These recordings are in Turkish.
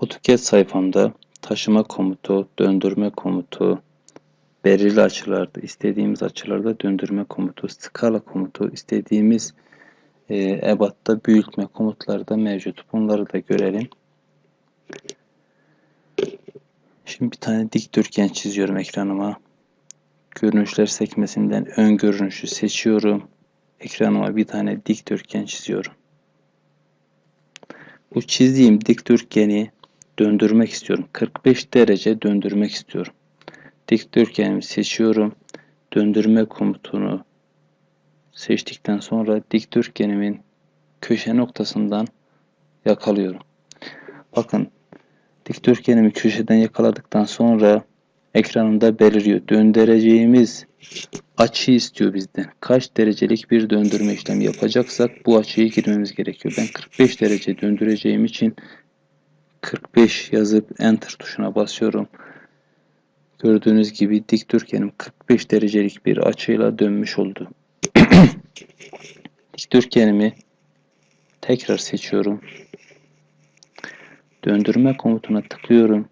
AutoCAD sayfamda taşıma komutu, döndürme komutu, belirli açılarda, istediğimiz açılarda döndürme komutu, skala komutu, istediğimiz e, ebatta büyütme komutları da mevcut. Bunları da görelim. Şimdi bir tane dikdörtgen çiziyorum ekranıma. Görünüşler sekmesinden ön görünüşü seçiyorum. Ekranıma bir tane dikdörtgen çiziyorum. Bu çizdiğim dikdörtgeni döndürmek istiyorum. 45 derece döndürmek istiyorum. Dikdörtgenimi seçiyorum. Döndürme komutunu seçtikten sonra dikdörtgenimin köşe noktasından yakalıyorum. Bakın dikdörtgenimi köşeden yakaladıktan sonra ekranında beliriyor. Döndüreceğimiz açı istiyor bizden. Kaç derecelik bir döndürme işlemi yapacaksak bu açıyı girmemiz gerekiyor. Ben 45 derece döndüreceğim için 45 yazıp enter tuşuna basıyorum. Gördüğünüz gibi dikdörtgenim 45 derecelik bir açıyla dönmüş oldu. dikdörtgenimi tekrar seçiyorum. Döndürme komutuna tıklıyorum.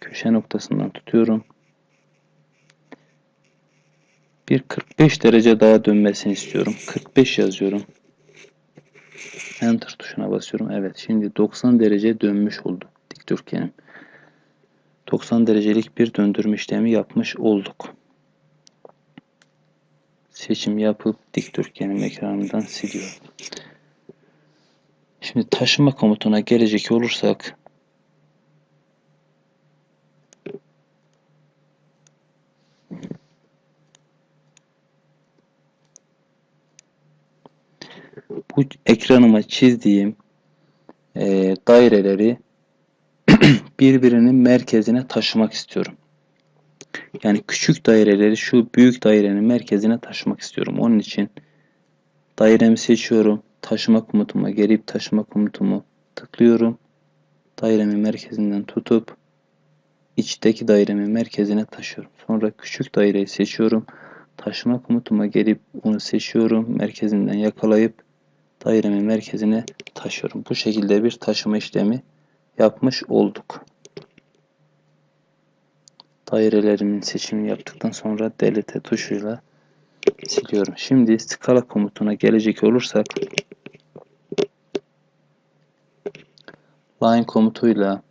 Köşe noktasından tutuyorum. Bir 45 derece daha dönmesini istiyorum. 45 yazıyorum. Enter tuşuna basıyorum. Evet şimdi 90 derece dönmüş oldu dikdörtgenim. 90 derecelik bir döndürme işlemi yapmış olduk. Seçim yapıp dikdörtgenim ekranından siliyorum. Şimdi taşıma komutuna gelecek olursak bu ekranıma çizdiğim e, daireleri birbirinin merkezine taşımak istiyorum. Yani küçük daireleri şu büyük dairenin merkezine taşımak istiyorum. Onun için dairemi seçiyorum. Taşıma komutuma gelip taşıma komutumu tıklıyorum. Dairemin merkezinden tutup içteki dairemin merkezine taşıyorum. Sonra küçük daireyi seçiyorum. Taşıma komutuma gelip onu seçiyorum. Merkezinden yakalayıp dairemin merkezine taşıyorum. Bu şekilde bir taşıma işlemi yapmış olduk. Dairelerimin seçimini yaptıktan sonra delete tuşuyla siliyorum. Şimdi skala komutuna gelecek olursak line komutuyla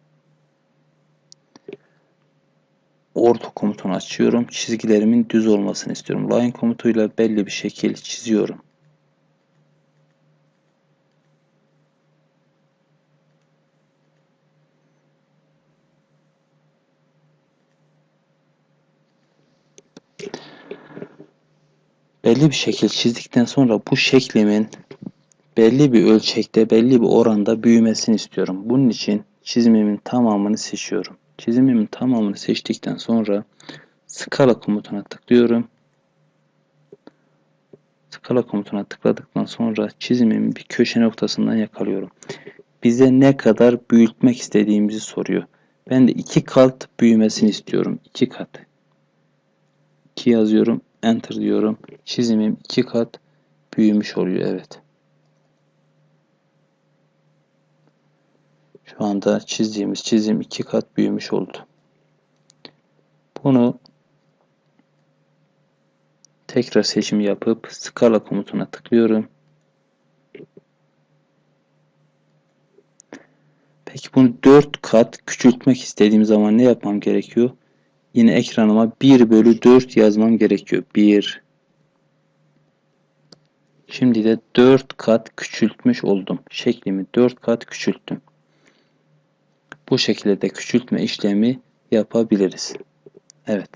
orta komutunu açıyorum. Çizgilerimin düz olmasını istiyorum. Line komutuyla belli bir şekil çiziyorum. belli bir şekil çizdikten sonra bu şeklimin belli bir ölçekte, belli bir oranda büyümesini istiyorum. Bunun için çizimimin tamamını seçiyorum. Çizimimin tamamını seçtikten sonra skala komutuna tıklıyorum. Skala komutuna tıkladıktan sonra çizimimin bir köşe noktasından yakalıyorum. Bize ne kadar büyütmek istediğimizi soruyor. Ben de iki kat büyümesini istiyorum. İki kat. 2 yazıyorum. Enter diyorum. Çizimim iki kat büyümüş oluyor. Evet. Şu anda çizdiğimiz çizim iki kat büyümüş oldu. Bunu tekrar seçim yapıp skala komutuna tıklıyorum. Peki bunu 4 kat küçültmek istediğim zaman ne yapmam gerekiyor? Yine ekranıma 1 bölü 4 yazmam gerekiyor. 1 Şimdi de 4 kat küçültmüş oldum. Şeklimi 4 kat küçülttüm. Bu şekilde de küçültme işlemi yapabiliriz. Evet.